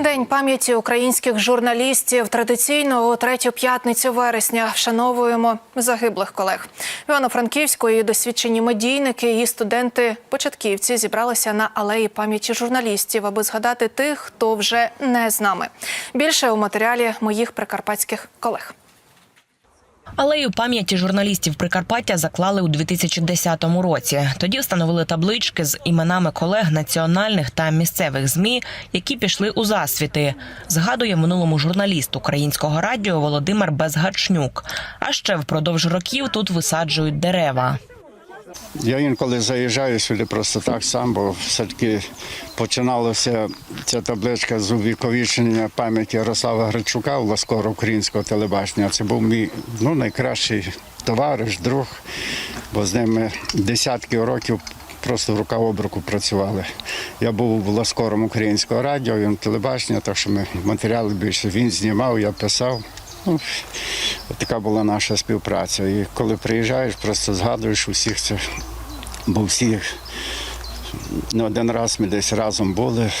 День пам'яті українських журналістів традиційно у третю п'ятницю вересня вшановуємо загиблих колег. Івано-Франківської досвідчені медійники і студенти-початківці зібралися на алеї пам'яті журналістів, аби згадати тих, хто вже не з нами. Більше у матеріалі моїх прикарпатських колег. Алею пам'яті журналістів Прикарпаття заклали у 2010 році. Тоді встановили таблички з іменами колег національних та місцевих змі, які пішли у засвіти. Згадує в минулому журналіст українського радіо Володимир Безгачнюк. А ще впродовж років тут висаджують дерева. Я інколи заїжджаю сюди просто так сам, бо все-таки починалася ця табличка з увіковічення пам'яті Ярослава Гречука, Ласкора українського телебачення. Це був мій ну, найкращий товариш, друг, бо з ними десятки років просто рука об руку працювали. Я був Ласкором українського радіо, він телебачення, так що ми матеріали більше він знімав, я писав. Ну, така була наша співпраця. І коли приїжджаєш, просто згадуєш усіх це, бо всі не один раз ми десь разом були.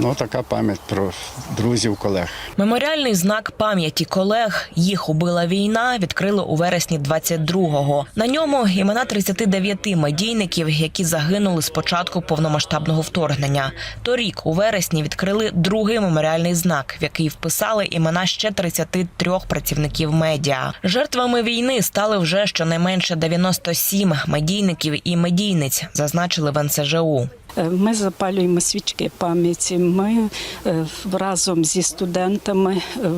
Ну, така пам'ять про друзів, колег. Меморіальний знак пам'яті колег їх убила війна. Відкрили у вересні 22-го. На ньому імена 39 медійників, які загинули з початку повномасштабного вторгнення. Торік у вересні відкрили другий меморіальний знак, в який вписали імена ще 33 працівників медіа. Жертвами війни стали вже щонайменше 97 медійників і медійниць, зазначили в НСЖУ. Е, Ми запалюємо свічки пам'яті. Ми е, разом зі студентами е,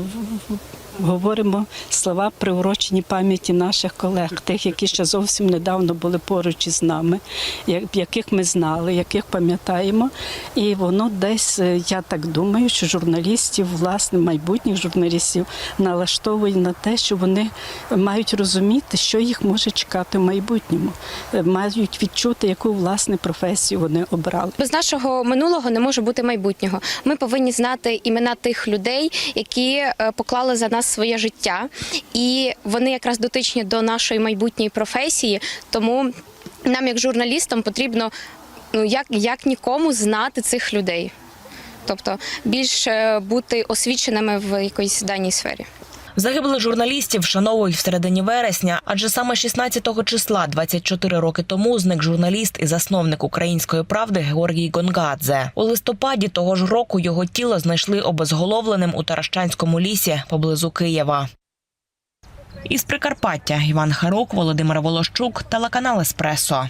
говоримо слова приурочені пам'яті наших колег, тих, які ще зовсім недавно були поруч із нами, яких ми знали, яких пам'ятаємо. І воно десь, е, я так думаю, що журналістів, власне, майбутніх журналістів налаштовує на те, що вони мають розуміти, що їх може чекати в майбутньому, Е, мають відчути, яку власне професію вони обрали. Без нашого минулого не може бути майбутнього. Ми повинні знати імена тих людей, які е, поклали за нас своє життя, і вони якраз дотичні до нашої майбутньої професії. Тому нам, як журналістам, потрібно ну як, як нікому знати цих людей, тобто більш е, бути освіченими в якоїсь даній сфері. Загиблих журналістів вшановують в середині вересня, адже саме 16 числа, 24 роки тому, зник журналіст і засновник української правди Георгій Гонгадзе. У листопаді того ж року його тіло знайшли обезголовленим у Таращанському лісі поблизу Києва. Із Прикарпаття Іван Харук, Володимир Волощук, телеканал Еспресо.